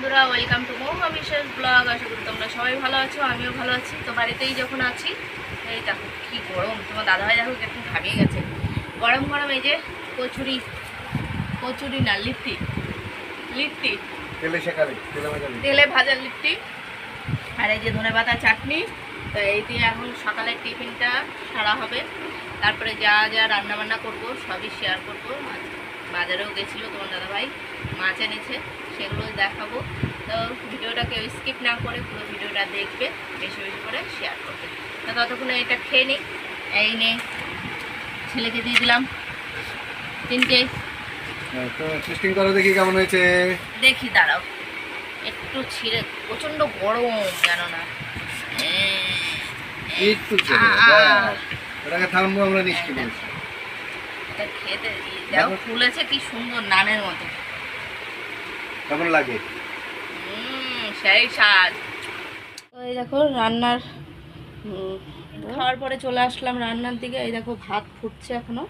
বন্ধুরা welcome to মৌমা বিশেষ blog আশা করি তোমরা সবাই ভালো আছো আমিও ভালো আছি। তো বাড়িতেই যখন আছি এই দেখো কি গরম। তোমার দাদাভাই দেখো একটু ঘামিয়ে গেছে। গরম গরম এই যে কচুরি কচুরি না লিট্টি। লিট্টি। তেলে ভাজা লিট্টি। আর এই যে ধনে পাতা চাটনি তো এই দিয়ে এখন সকালের টিফিনটা সারা হবে। তারপরে যা যা রান্না বান্না করব সবই শেয়ার করব। বাজারেও গেছিল তোমার দাদাভাই মাছ এনেছে। সেগুলো দেখাবো। তো ভিডিওটা কেউ স্কিপ না করে পুরো ভিডিওটা দেখবে বেশি বেশি করে শেয়ার করবে। তো ততক্ষণে এটা খেয়ে নিই এই নে ছেলেকে দিয়ে দিলাম। তিনটে। হ্যাঁ, তো টেস্টিং করো দেখি কেমন হয়েছে। দেখি দাঁড়াও। একটু ছিঁড়ে প্রচণ্ড গরম জানো না। একটু থামবো আমরা নিশ্চিত। খেতে ফুলেছে কি সুন্দর নানের মতো। কেমন লাগে? সেই স্বাদ। তো এই দেখো রান্নার খাওয়ার পরে চলে আসলাম রান্নার দিকে। এই দেখো ভাত ফুটছে এখনও।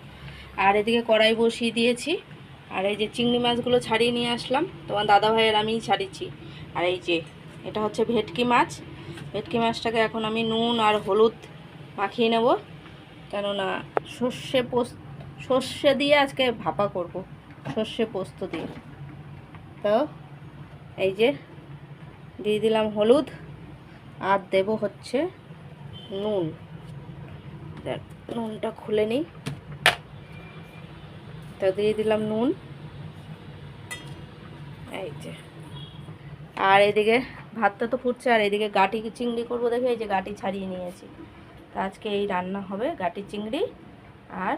আর এদিকে কড়াই বসিয়ে দিয়েছি। আর এই যে চিংড়ি মাছগুলো ছাড়িয়ে নিয়ে আসলাম। তোমার দাদা ভাইয়ের আমিই ছাড়িয়েছি। আর এই যে এটা হচ্ছে ভেটকি মাছ। ভেটকি মাছটাকে এখন আমি নুন আর হলুদ মাখিয়ে নেব। কেননা সর্ষে পোস্ত সর্ষে দিয়ে আজকে ভাপা করব। সর্ষে পোস্ত দিয়ে। তো এই যে দিয়ে দিলাম হলুদ আর দেব হচ্ছে নুন। দেখ, নুনটা খুলে নিই। তো দিয়ে দিলাম নুন। এই যে। আর এদিকে ভাতটা তো ফুটছে আর এদিকে গাটি চিংড়ি করব দেখে এই যে গাটি ছাড়িয়ে নিয়েছি। তা আজকে এই রান্না হবে গাটি চিংড়ি আর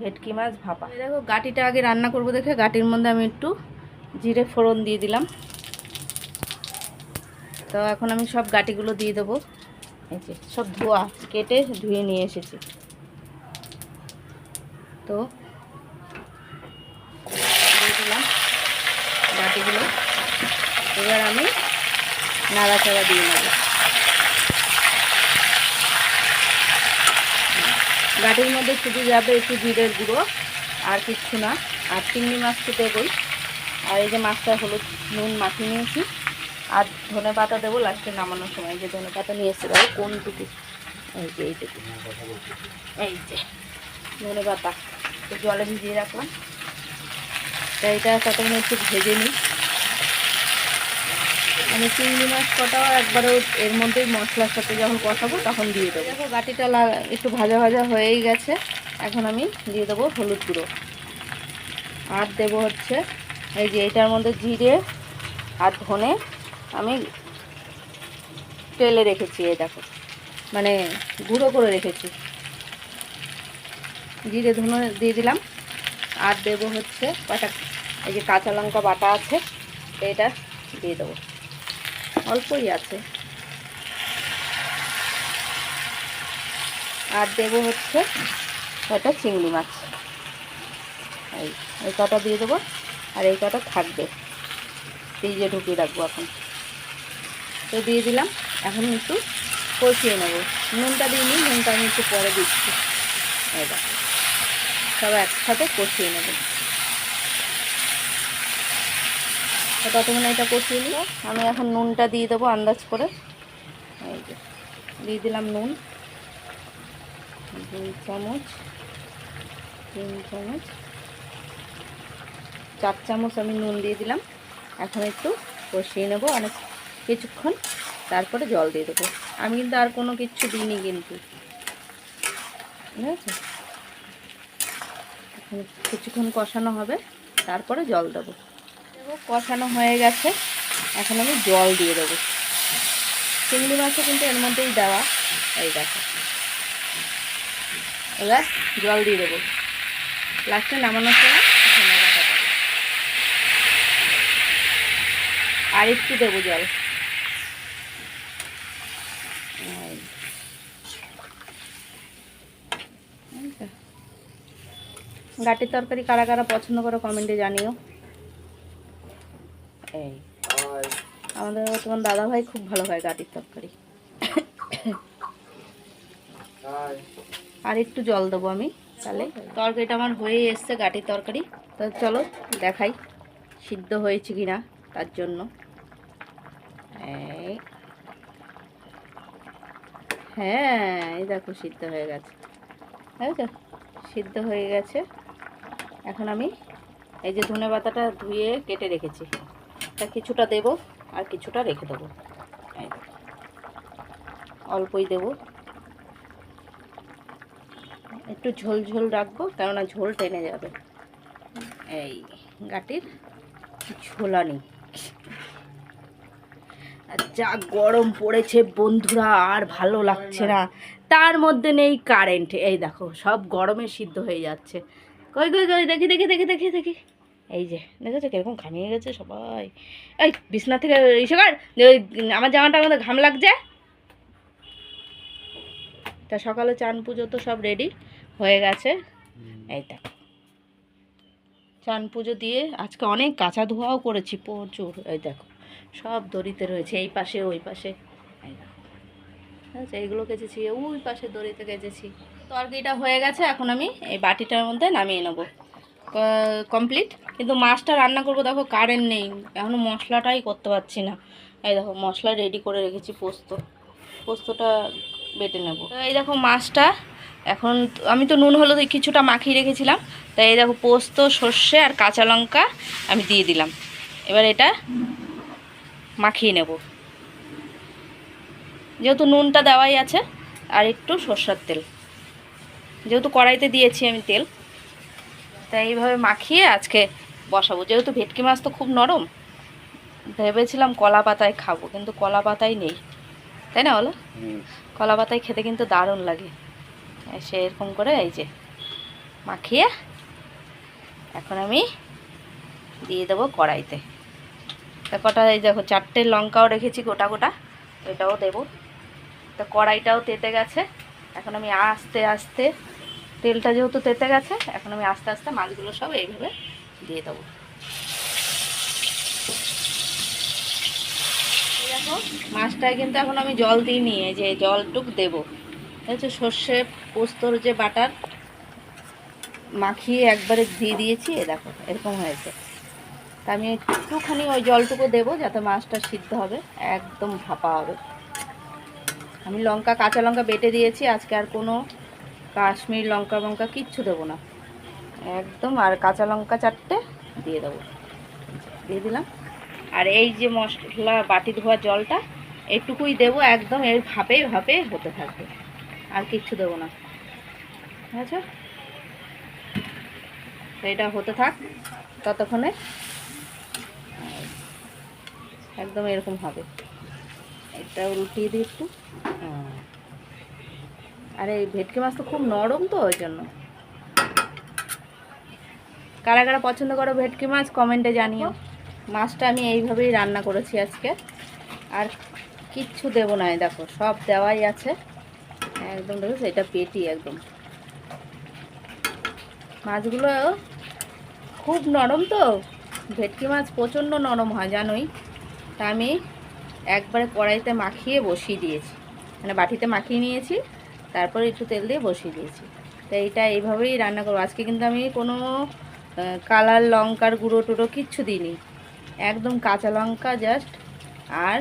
ভেটকি মাছ ভাপা। দেখো গাটিটা আগে রান্না করব দেখে গাটির মধ্যে আমি একটু জিরে ফোড়ন দিয়ে দিলাম। তো এখন আমি সব গাটিগুলো দিয়ে দেবো। এই যে সব ধোয়া কেটে ধুয়ে নিয়ে এসেছি। তো দিলাম গাটিগুলো। এবার আমি নাড়াচাড়া দিয়ে নেব। গাটির মধ্যে শুধু যাবে একটু জিরের গুঁড়ো আর কিচ্ছু না। আর চিংড়ি মাছ তো দেবই। আর এই যে মাছটা হলুদ নুন মাখিয়ে নিয়েছি। আর ধনে পাতা দেবো লাস্টে নামানোর সময়। যে ধনে পাতা নিয়ে এসে দেবো কোনটুকু এই যে এইটুকু এই যে, ধনে পাতা। জলে ভিজিয়ে রাখলাম। তো এইটা ততক্ষণ একটু ভেজে নিই। আমি চিংড়ি মাছ কটাও একবারে এর মধ্যেই মশলার সাথে যখন কষাবো তখন দিয়ে দেবো। দেখো, বাটিটা একটু ভাজা ভাজা হয়েই গেছে। এখন আমি দিয়ে দেবো হলুদ গুঁড়ো। আর দেবো হচ্ছে এই যে এটার মধ্যে জিরে আর ধনে আমি তেলে রেখেছি, এই দেখো। মানে গুঁড়ো করে রেখেছি। জিরে, ধনে দিয়ে দিলাম। আর দেবো হচ্ছে কটা এই যে কাঁচা লঙ্কা বাটা আছে, এটা দিয়ে দেবো। অল্পই আছে। আর দেবো হচ্ছে কটা চিংড়ি মাছ। এই এই কটা দিয়ে দেবো? আর এই কটা থাকবে। ফ্রিজে ঢুকিয়ে রাখব এখন। তো দিয়ে দিলাম। এখন একটু কষিয়ে নেব। নুনটা দিইনি নুনটা আমি একটু পরে দিচ্ছি। এবার সব একসাথে কষিয়ে নেব। ততক্ষণে এটা কষিয়ে নিল আমি এখন নুনটা দিয়ে দেবো আন্দাজ করে। এই যে, দিয়ে দিলাম নুন। দুই চামচ, তিন চামচ। চার চামচ আমি নুন দিয়ে দিলাম। এখন একটু কষিয়ে নেব অনেক কিছুক্ষণ, তারপরে জল দিয়ে দেবো। আমি কিন্তু আর কোনো কিচ্ছু দিইনি কিন্তু। ঠিক আছে? কিছুক্ষণ কষানো হবে, তারপরে জল দেবো। দেবো, কষানো হয়ে গেছে। এখন আমি জল দিয়ে দেবো। চিংড়ি মাছও কিন্তু এর মধ্যেই দেওয়া এই দেখো। এবার জল দিয়ে দেবো। লাস্টে নামানোর সময় ধনে পাতা দেবো আর একটু দেবো জল। গাটির তরকারি কারা কারা পছন্দ করো কমেন্টে জানিও। এই, আমাদের তোমার দাদা ভাই খুব ভালো হয় গাটির তরকারি। আর একটু জল দেবো আমি, তাহলে। তরকারিটা আমার হয়ে এসছে, গাটির তরকারি। তো চলো দেখাই, সিদ্ধ হয়েছে কিনা, তার জন্য। এই। হ্যাঁ এই দেখো সিদ্ধ হয়ে গেছে। বুঝছ সিদ্ধ হয়ে গেছে। এখন আমি এই যে ধনে পাতাটা ধুয়ে কেটে রেখেছি। তা কিছুটা দেব আর কিছুটা রেখে দেবো। অল্পই দেব। একটু ঝোল ঝোল রাখব, কেননা ঝোল টেনে যাবে। এই গাটির ঝোলানি। যা গরম পড়েছে বন্ধুরা আর ভালো লাগছে না। তার মধ্যে নেই কারেন্ট এই দেখো সব গরমে সিদ্ধ হয়ে যাচ্ছে। কই কই কই দেখি দেখি দেখি দেখি দেখি। এই যে দেখেছ কীরকম ঘামিয়ে গেছে সবাই? এই বিছনা থেকে এসে কর যে ওই আমার জামাটার মধ্যে ঘাম লাগছে। তা সকালে চান পুজো তো সব রেডি হয়ে গেছে। এই দেখো। চান পুজো দিয়ে আজকে অনেক কাঁচা ধোয়াও করেছি প্রচুর। এই দেখো। সব দড়িতে রয়েছে, এই পাশে, ওই পাশে। আচ্ছা এইগুলো কেচেছি, ওই পাশে দড়িতে কেচেছি। তরকারিটা হয়ে গেছে, এখন আমি এই বাটিটার মধ্যে নামিয়ে নেব। কমপ্লিট। কিন্তু মাছটা রান্না করব, দেখো কারেন্ট নেই। এখনও মশলাটাই করতে পারছি না। এই দেখো, মশলা রেডি করে রেখেছি, পোস্ত। পোস্তটা বেটে নেব। এই দেখো, মাছটা এখন আমি তো নুন, হলুদ কিছুটা মাখিয়ে রেখেছিলাম। তাই এই দেখো, পোস্ত, সর্ষে আর কাঁচা লঙ্কা আমি দিয়ে দিলাম। এবার এটা মাখিয়ে নেব। যেহেতু নুনটা দেওয়াই আছে আর একটু সর্ষার তেল। যেহেতু কড়াইতে দিয়েছি আমি তেল তাই এইভাবে মাখিয়ে আজকে বসাবো। যেহেতু ভেটকি মাছ তো খুব নরম ভেবেছিলাম কলা পাতায় খাব কিন্তু কলা পাতায় নেই। তাই না বলো? কলা পাতায় খেতে কিন্তু দারুণ লাগে। সে এরকম করে এই যে মাখিয়ে এখন আমি দিয়ে দেবো কড়াইতে। তা কটা এই দেখো, চারটে লঙ্কাও রেখেছি গোটা গোটা, এটাও দেবো। তা কড়াইটাও তেতে গেছে, এখন আমি আস্তে আস্তে, তেলটা যেহেতু তেতে গেছে, এখন আমি আস্তে আস্তে মাছগুলো সব এইভাবে দিয়ে দেবো। দেখো, মাছটায় কিন্তু এখন আমি জল দিই নিয়ে যে জলটুক দেবো। হচ্ছে সর্ষে পোস্তর যে বাটার, মাখিয়ে একবারে দিয়ে দিয়েছি এ দেখো, এরকম হয়েছে। তা আমি একটুখানি ওই জলটুকু দেবো যাতে মাছটা সিদ্ধ হবে, একদম ভাপা হবে। আমি লঙ্কা, কাঁচা লঙ্কা বেটে দিয়েছি, আজকে আর কোনো কাশ্মীর লঙ্কা লঙ্কা কিচ্ছু দেবো না। একদম, আর কাঁচা লঙ্কা চারটে দিয়ে দেবো। দিয়ে দিলাম। আর এই যে মশলা, বাটি ধোয়া জলটা, এটুকুই দেবো, একদম এর ভাপে ভাপে হতে থাকবে। আর কিচ্ছু দেবো না। আচ্ছা। এটা হতে থাক, ততক্ষণে একদম এরকম হবে। এটা উল্টিয়ে দিই একটু। হ্যাঁ। আরে, এই ভেটকি মাছ তো খুব নরম তো, ওই জন্য। কারা কারা পছন্দ করো ভেটকি মাছ, কমেন্টে জানিও। মাছটা আমি এইভাবেই রান্না করেছি আজকে। আর কিচ্ছু দেবো না দেখো, সব দেওয়াই আছে। একদম দেখো, এটা পেটি একদম। মাছগুলো খুব নরম তো। ভেটকি মাছ প্রচণ্ড নরম হয়, জানোই। তা আমি একবারে কড়াইতে মাখিয়ে বসিয়ে দিয়েছি। মানে বাটিতে মাখিয়ে নিয়েছি, তারপরে একটু তেল দিয়ে বসিয়ে দিয়েছি। তো এইটা এইভাবেই রান্না করব। আজকে কিন্তু আমি কোনো কালার লঙ্কার গুঁড়ো টুড়ো কিচ্ছু দিইনি। একদম কাঁচা লঙ্কা জাস্ট, আর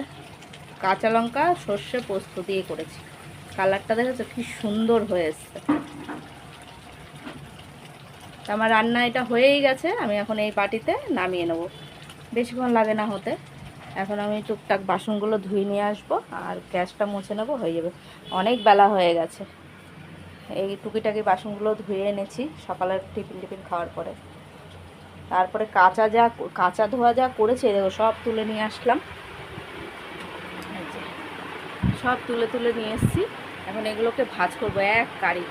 কাঁচা লঙ্কা সর্ষে পোস্ত দিয়ে করেছি। কালারটা দেখেছ কি সুন্দর হয়ে এসছে। আমার রান্না এটা হয়েই গেছে, আমি এখন এই বাটিতে নামিয়ে নেব। বেশিক্ষণ লাগে না হতে। এখন আমি টুকটাক বাসনগুলো ধুয়ে নিয়ে আসব, আর গ্যাসটা মুছে নেব, হয়ে যাবে। অনেক বেলা হয়ে গেছে। এই টুকিটাকি বাসনগুলো ধুয়ে এনেছি, সকালের টিফিন টিফিন খাওয়ার পরে। তারপরে কাঁচা যা, কাঁচা ধোয়া যা করেছে দেখো, সব তুলে নিয়ে আসলাম। সব তুলে তুলে নিয়ে এসেছি। এখন এগুলোকে ভাজ করব এক কারি।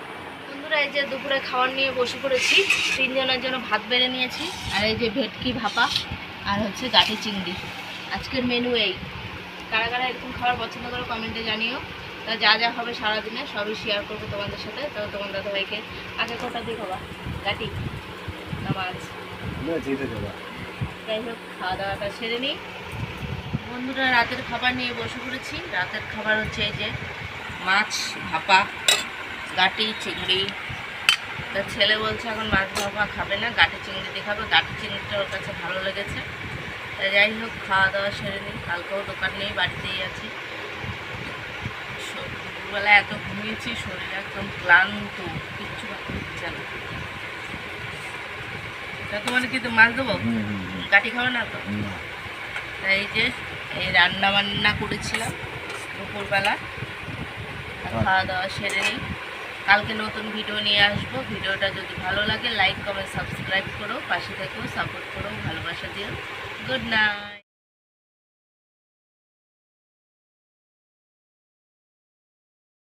বন্ধুরা, এই যে দুপুরে খাবার নিয়ে বসে পড়েছি, তিনজনের জন্য ভাত বেড়ে নিয়েছি, আর এই যে ভেটকি ভাপা, আর হচ্ছে গাঠি চিংড়ি। আজকের মেনু এই। কারা কারা এরকম খাবার পছন্দ করো কমেন্টে জানিও। তা যা যা হবে সারাদিনে সবই শেয়ার করব তোমাদের সাথে। তো তোমার দাদা ভাইকে আগে কটা দিয়ে খাবা। গাটি না মাছ না যেতে দেবা। যাই হোক খাওয়া দাওয়াটা সেরে নিই। বন্ধুরা রাতের খাবার নিয়ে বসে পড়েছি। রাতের খাবার হচ্ছে এই যে মাছ ভাপা গাটি চিংড়ি। তার ছেলে বলছে এখন মাছ ভাপা খাবে না গাটি চিংড়ি দিয়ে খাবে। গাটি চিংড়িটা ওর কাছে ভালো লেগেছে। তা যাই হোক খাওয়া দাওয়া সেরে নিই কালকেও দোকান নেই বাড়িতেই আছি। দুপুরবেলা এত ঘুমিয়েছি শরীর একদম ক্লান্ত কিচ্ছু হচ্ছে না। তা তোমার কি তো মাছ দেবো? কাটি খাবে না তো? তাই এই যে এই রান্না বান্না করেছিলাম দুপুরবেলা। আর খাওয়া দাওয়া সেরে নিই। কালকে নতুন ভিডিও নিয়ে আসব। ভিডিওটা যদি ভালো লাগে লাইক কমেন্ট সাবস্ক্রাইব করো পাশে থেকেও সাপোর্ট করো ভালোবাসা দিও। Good night